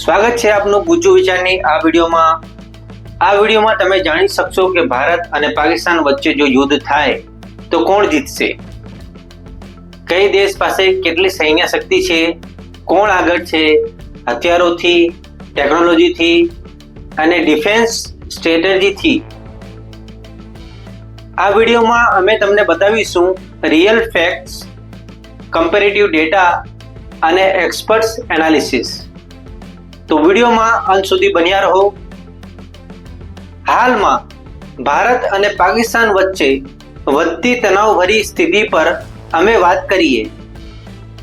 સ્વાગત છે આપનું ગુજ્જુ વિચારની આ વિડીયોમાં. આ વિડીયોમાં તમે જાણી શકશો કે ભારત અને પાકિસ્તાન વચ્ચે જો યુદ્ધ થાય, તો કોણ જીતશે? કઈ દેશ પાસે કેટલી સૈન્ય શક્તિ છે? કોણ આગળ છે? હથિયારોથી, ટેકનોલોજીથી અને ડિફેન્સ સ્ટ્રેટેજીથી. આ વિડીયોમાં અમે તમને બતાવીશું રિયલ ફેક્ટ્સ કમ્પેરેટિવ ડેટા અને એક્સપર્ટ્સ એનાલિસિસ તો વિડીયોમાં અંત સુધી બન્યા રહો. હાલમાં ભારત અને પાકિસ્તાન વચ્ચે વધતી તણાવભરી સ્થિતિ પર અમે વાત કરીએ.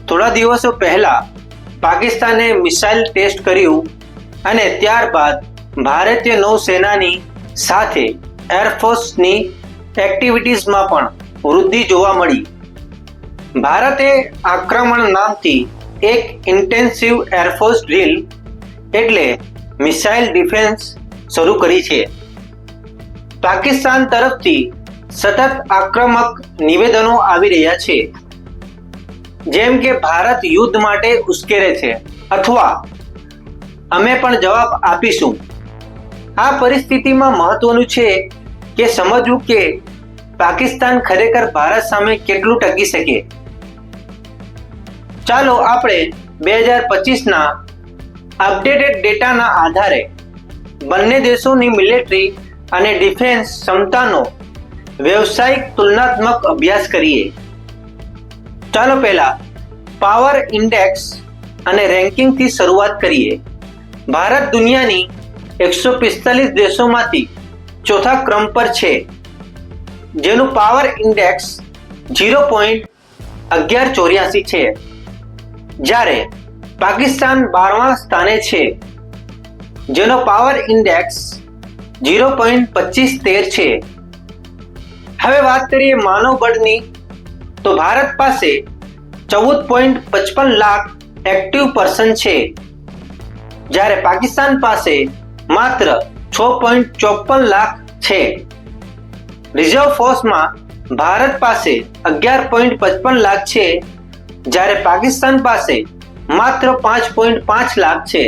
થોડા દિવસો પહેલા પાકિસ્તાને મિસાઇલ ટેસ્ટ કર્યું અને ત્યારબાદ ભારતીય નૌસેનાની સાથે એરફોર્સની એક્ટિવિટીઝમાં પણ વૃદ્ધિ જોવા મળી. ભારતે આક્રમણ નામથી એક ઇન્ટેન્સિવ એરફોર્સ ડ્રીલ એટલે મિસાઇલ ડિફેન્સ શરૂ કરી છે. પાકિસ્તાન તરફથી સતત આક્રમક નિવેદનો આવી રહ્યા છે. જેમ કે ભારત યુદ્ધ માટે ઉશ્કેરે છે અથવા અમે પણ જવાબ આપીશું. આ પરિસ્થિતિમાં મહત્વનું છે કે સમજવું કે પાકિસ્તાન ખરેખર ભારત સામે કેટલું ટકી શકે. ચાલો આપણે બે હજાર પચીસના અપડેટેડ ડેટાના આધારે બંને દેશોની મિલિટરી અને ડિફેન્સ ક્ષમતાનો વ્યવસાયિક તુલનાત્મક અભ્યાસ કરીએ. ચાલો પહેલા પાવર ઇન્ડેક્સ અને રેન્કિંગથી શરૂઆત કરીએ. ભારત દુનિયાની એકસો પિસ્તાલીસ દેશોમાંથી ચોથા ક્રમ પર છે. જેનું પાવર ઇન્ડેક્સ ઝીરો પોઈન્ટ અગિયાર ચોર્યાસી છે. જ્યારે પાકિસ્તાન બારમા સ્થાને છે. જેનો પાવર ઇન્ડેક્સ ઝીરો પોઈન્ટ પચીસ તેર છે. હવે વાત કરીએ માનવ બળની, તો ભારત પાસે ચૌદ પોઈન્ટ પચપન લાખ એક્ટિવ પર્સન છે. જ્યારે પાકિસ્તાન પાસે માત્ર છ પોઈન્ટ ચોપન લાખ છે. રિઝર્વ ફોર્સમાં ભારત પાસે અગિયાર પોઈન્ટ પચપન લાખ છે. જ્યારે પાકિસ્તાન પાસે માત્ર પાંચ પોઈન્ટ પાંચ લાખ છે.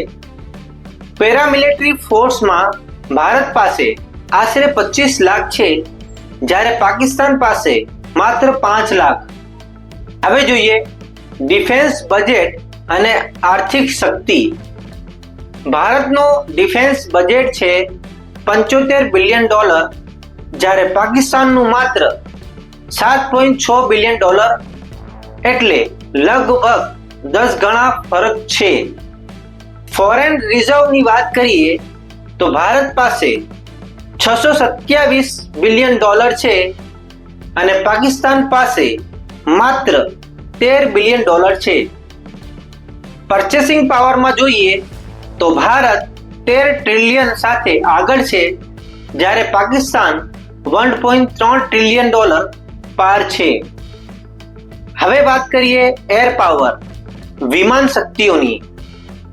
પેરામિલિટરી ફોર્સમાં ભારત પાસે આશરે પચીસ લાખ છે, જ્યારે પાકિસ્તાન પાસે માત્ર પાંચ લાખ. હવે જોઈએ ડિફેન્સ બજેટ અને આર્થિક શક્તિ. ભારતનો ડિફેન્સ બજેટ છે પંચોતેર બિલિયન ડોલર, જ્યારે પાકિસ્તાનનું માત્ર સાત પોઈન્ટ છ બિલિયન ડોલર. એટલે લગભગ દસ ગણા ફરક છે. ફોરેન રિઝર્વની વાત કરીએ, તો ભારત પાસે છસો સત્યાવીસ બિલિયન ડોલર છે અને પાકિસ્તાન પાસે માત્ર તેર બિલિયન ડોલર છે. પરચેસિંગ પાવરમાં જોઈએ, તો ભારત તેર ટ્રિલિયન સાથે આગળ છે, જ્યારે પાકિસ્તાન વન પોઈન્ટ ત્રણ ટ્રિલિયન ડોલર પાર છે. હવે વાત કરીએ એર પાવર વિમાન શક્તિઓની.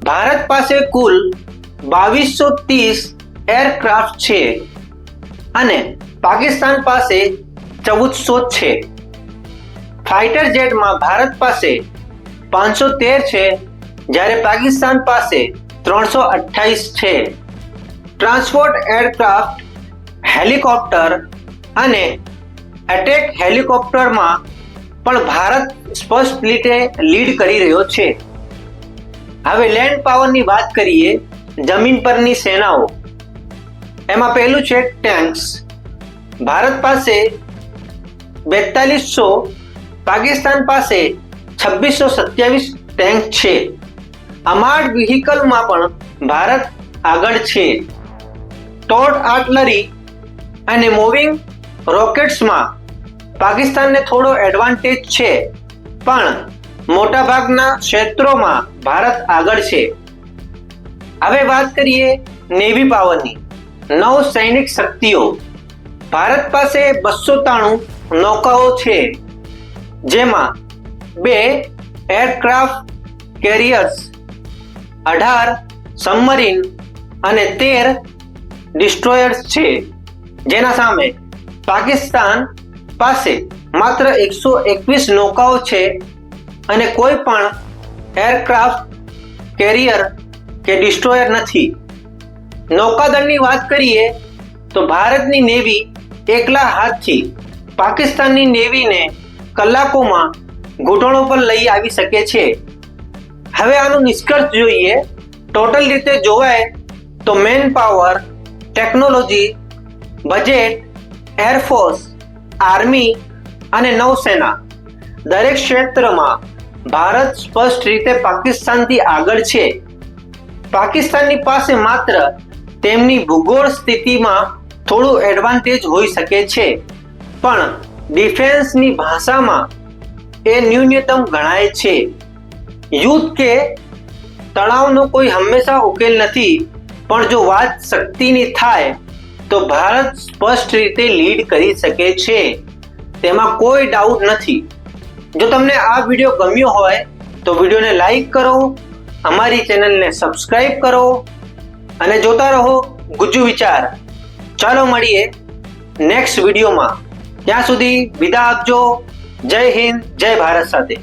ભારત પાસે કુલ બાવીસો ત્રીસ એરક્રાફ્ટ છે અને પાકિસ્તાન પાસે ચૌદસો છે. ફાઇટર જેટમાં ભારત પાસે પાંચસો તેર છે, જ્યારે પાકિસ્તાન પાસે ત્રણસો અઠ્યાવીસ છે. ટ્રાન્સપોર્ટ એરક્રાફ્ટ, હેલિકોપ્ટર અને એટેક હેલિકોપ્ટરમાં પણ ભારત સ્પષ્ટ રીતે લીડ કરી રહ્યો છે. હવે લેન્ડ પાવરની વાત કરીએ, જમીન પરની સેનાઓ. એમાં પહેલું છે ટેન્ક્સ ભારત પાસે બેતાલીસો, પાકિસ્તાન પાસે છવ્વીસો સત્યાવીસ ટેન્ક છે. અમાર્ડ વ્હીકલમાં પણ ભારત આગળ છે. ટોટ આર્ટલરી અને મૂવિંગ રોકેટ્સમાં પાકિસ્તાનને થોડો એડવાન્ટેજ છે. પણ મોટાભાગના ક્ષેત્રોમાં ભારત આગળ છે. હવે વાત કરીએ નેવી પાવરની. નવ સૈનિક શક્તિઓ. ભારત પાસે બસો ત્રાણું નૌકાઓ છે. જેમાં બે એરક્રાફ્ટ કેરિયર્સ, અઢાર સબમરીન અને તેર ડિસ્ટ્રોયર્સ છે. જેના સામે પાકિસ્તાન પાસે માત્ર એકસો એકવીસ નૌકાઓ છે અને કોઈ પણ એરક્રાફ્ટ કેરિયર કે ડિસ્ટ્રોયર નથી. નૌકાદળની વાત કરીએ તો ભારતની નેવી એકલા હાથથી પાકિસ્તાનની નેવીને કલાકોમાં ઘૂંટણો પર લઈ આવી શકે છે. હવે આનું નિષ્કર્ષ જોઈએ, ટોટલ રીતે જોવાય તો man power technology, budget air force army અને નૌસેના દરેક ક્ષેત્રમાં ભારત સ્પષ્ટ રીતે પાકિસ્તાનથી આગળ છે. પાકિસ્તાનની પાસે માત્ર તેમની ભૂગોળ સ્થિતિમાં થોડું એડવાન્ટેજ હોઈ શકે છે. પણ ડિફેન્સની ભાષામાં એ ન્યૂનતમ ગણાય છે. યુદ્ધ કે તણાવનો કોઈ હંમેશા ઉકેલ નથી, પણ જો વાત શક્તિની થાય, તો ભારત સ્પષ્ટ રીતે લીડ કરી શકે છે. તેમાં કોઈ ડાઉટ નથી. જો તમને આ વીડિયો ગમ્યો હોય, તો વિડીયોને લાઈક કરો, અમારી ચેનલને સબસ્ક્રાઈબ કરો, અને જોતા રહો ગુજ્જુ વિચાર. ચાલો મળીએ નેક્સ્ટ વિડીયોમાં ત્યાં સુધી વિદા આપજો. જય હિન્દ, જય ભારત સાથે.